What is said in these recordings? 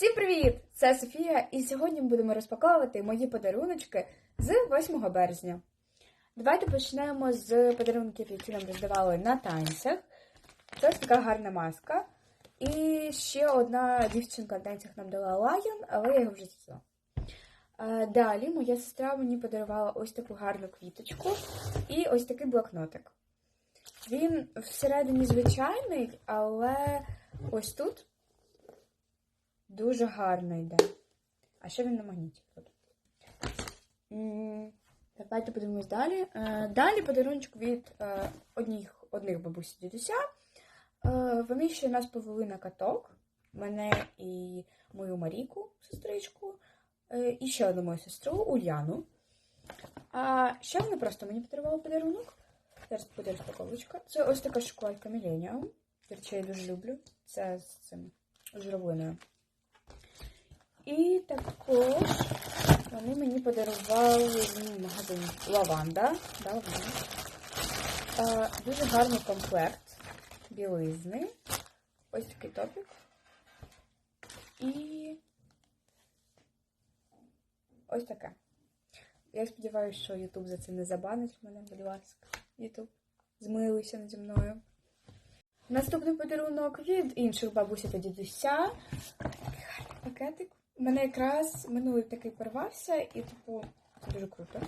Всім привіт! Це Софія, і сьогодні будемо розпаковувати мої подаруночки з 8 березня. Давайте почнемо з подарунків, які нам роздавали на танцях. Це ось така гарна маска. І ще одна дівчинка на танцях нам дала лайон, але я його вже з'їла. Е, Далі моя сестра мені подарувала ось таку гарну квіточку і ось такий блокнотик. Він всередині звичайний, але ось тут дуже гарно йде. А ще він на магніті. тут. Давайте подивимось далі. Е, Далі подарунок від е, одних, одних бабусі дідуся. Вони ще нас повели на каток. Мене і мою Маріку, сестричку, е, і ще одну мою сестру Ульяну. А ще вони просто мені подарували подарунок. Зараз буде розпаковочка. Це ось така шоколадка речі, я дуже люблю. Це з цим журавлиною. І також вони мені подарували в магазині Лаванда. Да, Лаванда. Е, дуже гарний комплект білизни. Ось такий топік. І ось таке. Я сподіваюся, що Ютуб за це не забанить мене, будь ласка. Ютуб, змилуйся наді мною. Наступний подарунок від інших бабусі та дідуся. Гарний пакетик. Мене якраз минулий такий порвався, і, типу, це дуже круто.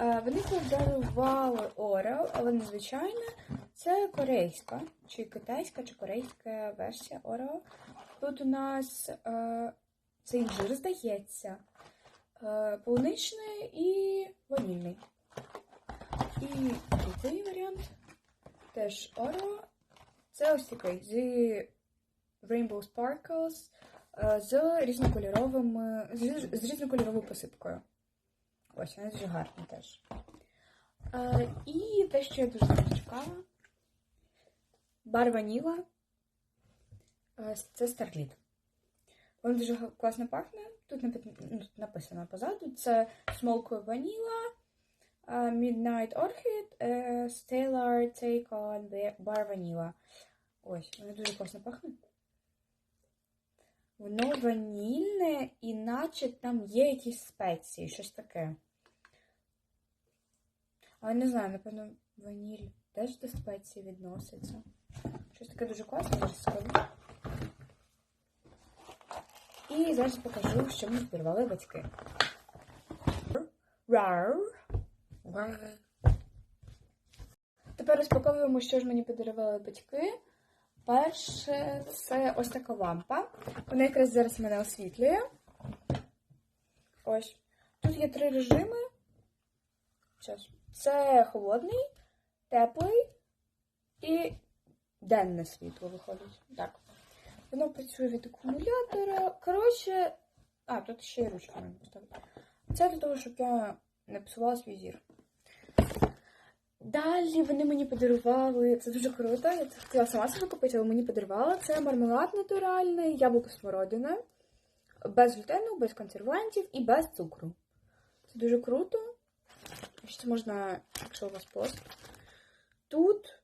Е, Вони подарували Орео, але незвичайне. Це корейська, чи китайська, чи корейська версія Орео. Тут у нас е, цей інжир, здається, е, полуничний і ванільний. І другий варіант теж Орео. Це ось такий з Rainbow Sparkles е, з різнокольоровими, з, різнокольоровою посипкою. Ось, вона дуже гарна теж. Е, І те, що я дуже чекала. Бар Ваніла. Е, Це Starlit. Воно дуже класно пахне. Ну, тут написано позаду. Це Vanilla, е, Midnight Orchid, е, Stellar Take on Bar Vanilla. Ось, воно дуже класно пахне. Воно ванільне, і наче там є якісь спеції, щось таке. Але не знаю, напевно, ваніль теж до спеції відноситься. Щось таке дуже класне, зараз скажу. І зараз покажу, що мені подарували батьки. Тепер розпаковуємо, що ж мені подарували батьки. Перше, це ось така лампа. Вона якраз зараз мене освітлює. Ось. Тут є три режими. Це холодний, теплий і денне світло виходить. Так. Воно працює від акумулятора. Коротше, а, тут ще й ручку можна поставити. Це для того, щоб я не псувала свій зір. Далі вони мені подарували, це дуже круто, я це хотіла сама собі купити, але мені подарували. Це мармелад натуральний, яблуко смородина, без глютену, без консервантів і без цукру. Це дуже круто. Це можна, якщо у вас пост. Тут.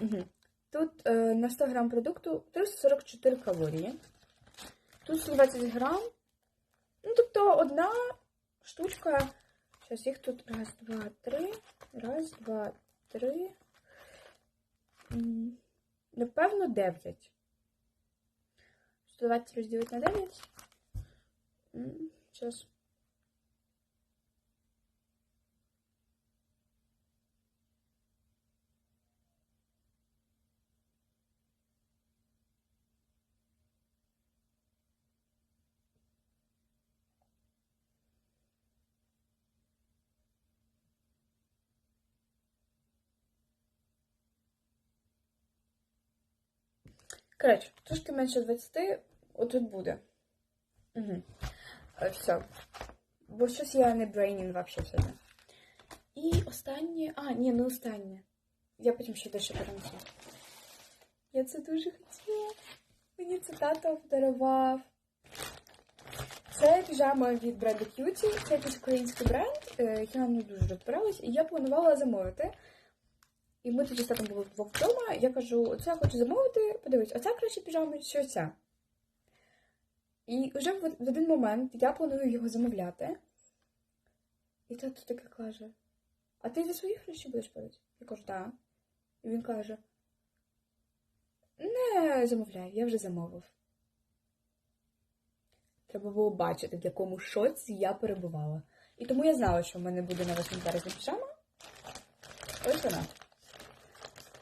Угу. Тут е, на 100 грам продукту 344 калорії. Тут 120 грам. Ну, тобто одна штучка. Зараз їх тут раз, два, три. Раз, два, три. Напевно, 9. 120 розділити на 9. Зараз. Коротше, трошки менше 20, отут буде. Угу. Все. Бо щось я не брейнін вообще сьогодні. І останнє. А, ні, не останнє. Я потім ще дещо перенесу. Я це дуже хотіла. Мені це тато подарував. Це піжама від бренду Cutie. Це якийсь український бренд. е, Я не дуже розбиралась, і я планувала замовити. І ми тоді з татом були вдвох вдома. Я кажу, оце я хочу замовити, подивись, оця краще піжама, чи оця. І вже в один момент я планую його замовляти. І тато таке каже: А ти за свої гроші будеш платити? Я кажу, так. І він каже: Не замовляй, я вже замовив. Треба було бачити, в якому шоці я перебувала. І тому я знала, що в мене буде на 8 березня піжама. Ось вона.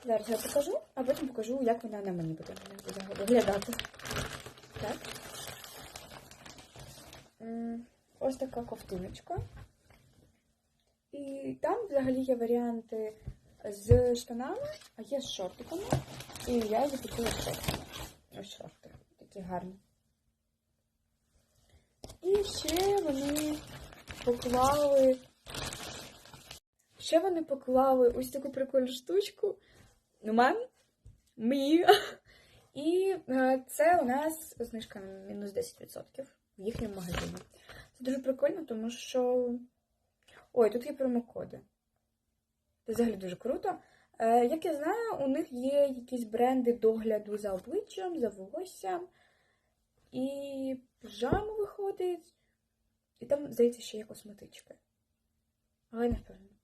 Зараз я покажу, а потім покажу, як вона на мені буде виглядати. Так. Ось така ковтиночка. І там взагалі є варіанти з штанами, а є з шортиками. І я захотіла шорти. Ось шорти. Такі гарні. І ще вони поклали. Ще вони поклали ось таку прикольну штучку. Ну, мам, мій. І е, це у нас знижка мінус 10% в їхньому магазині. Це дуже прикольно, тому що. Ой, тут є промокоди. Це взагалі дуже круто. Е, як я знаю, у них є якісь бренди догляду за обличчям, за волоссям. І піжама виходить. І там, здається, ще є косметичка. Але не впевнена.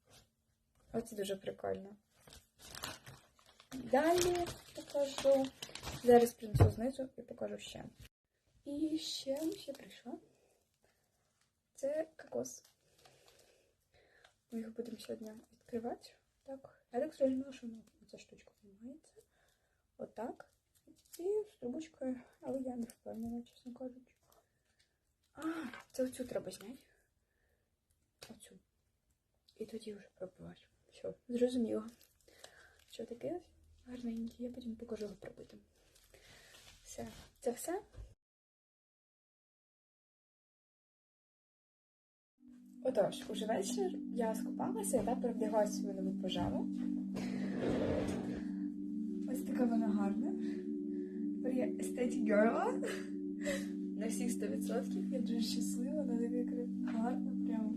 Оце дуже прикольно. Далі покажу. Зараз принесу знизу і покажу ще. І ще, ще прийшла. Це кокос. Ми їх будемо сьогодні відкривати. Так. Я так зрозуміла, що ну, ця штучка знімається. Отак. І з трубочкою, але я не впевнена, чесно кажучи. А, це оцю треба зняти. Оцю. І тоді вже пробувати. Все, зрозуміло. Що таке гарненький, я потім покажу його пробити. Все, це все. Отож, уже вечір я скупалася та перевдягала свою нову пижаму. Ось така вона гарна. Тепер я естеті герла. На всіх 100%. Я дуже щаслива, вона така гарна, прямо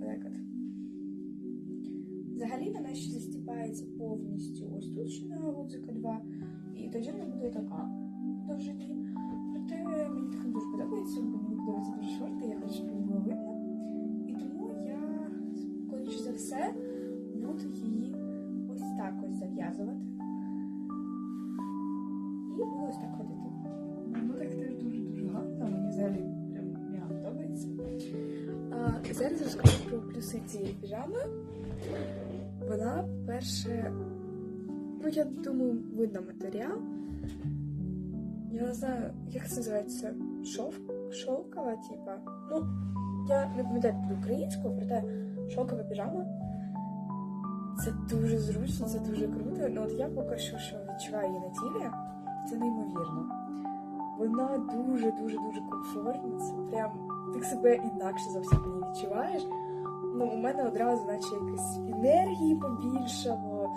отак от. Взагалі вона ще застіпається повністю ось тут ще на гудзика 2. І тоді вона буде така довжині. Проте мені так не дуже подобається, бо мені подобається дуже шорти, я хочу, щоб було видно. І тому я, скоріш за все, буду її ось так ось зав'язувати. І буду ось так ходити. А, зараз розкажу про плюси цієї піжами. Вона перше, ну я думаю, видно матеріал. Я не знаю, як це називається шов, шовкова, типа. Ну, я не пам'ятаю під українською, проте шовкова піжама. Це дуже зручно, це дуже круто. Ну от я поки що що відчуваю її на тілі, це неймовірно. Вона дуже-дуже дуже комфортна. Це прям ти себе інакше зовсім не відчуваєш. Ну, у мене одразу, наче якось енергії побільшало.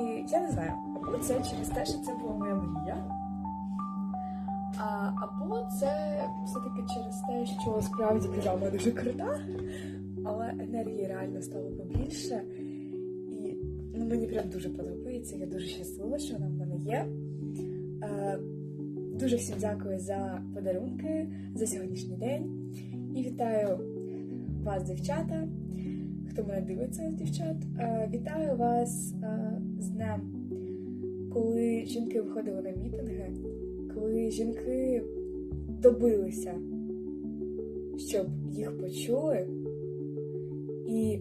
І я не знаю, або це через те, що це була моя мрія. А, або це все-таки через те, що справді піжама дуже крута, але енергії реально стало побільше. І ну, мені прям дуже подобається. Я дуже щаслива, що вона в мене є. Дуже всім дякую за подарунки, за сьогоднішній день. І вітаю вас, дівчата, хто мене дивиться, дівчат. Е, вітаю вас е, з днем, коли жінки виходили на мітинги, коли жінки добилися, щоб їх почули, і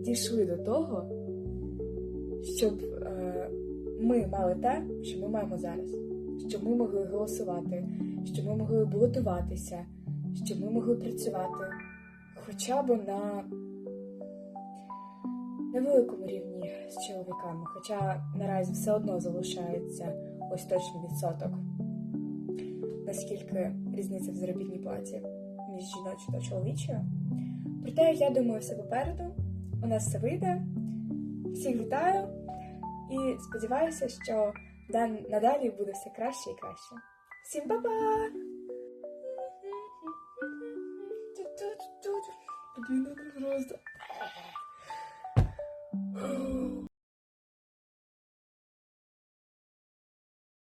дійшли до того, щоб е, ми мали те, що ми маємо зараз, щоб ми могли голосувати, щоб ми могли балотуватися, щоб ми могли працювати хоча б на невеликому рівні з чоловіками, хоча наразі все одно залишається ось точний відсоток, наскільки різниця в заробітній платі між жіночою та чоловічою. Проте я думаю, все попереду, у нас все вийде. Всіх вітаю і сподіваюся, що надалі буде все краще і краще. Всім па-па! Это просто...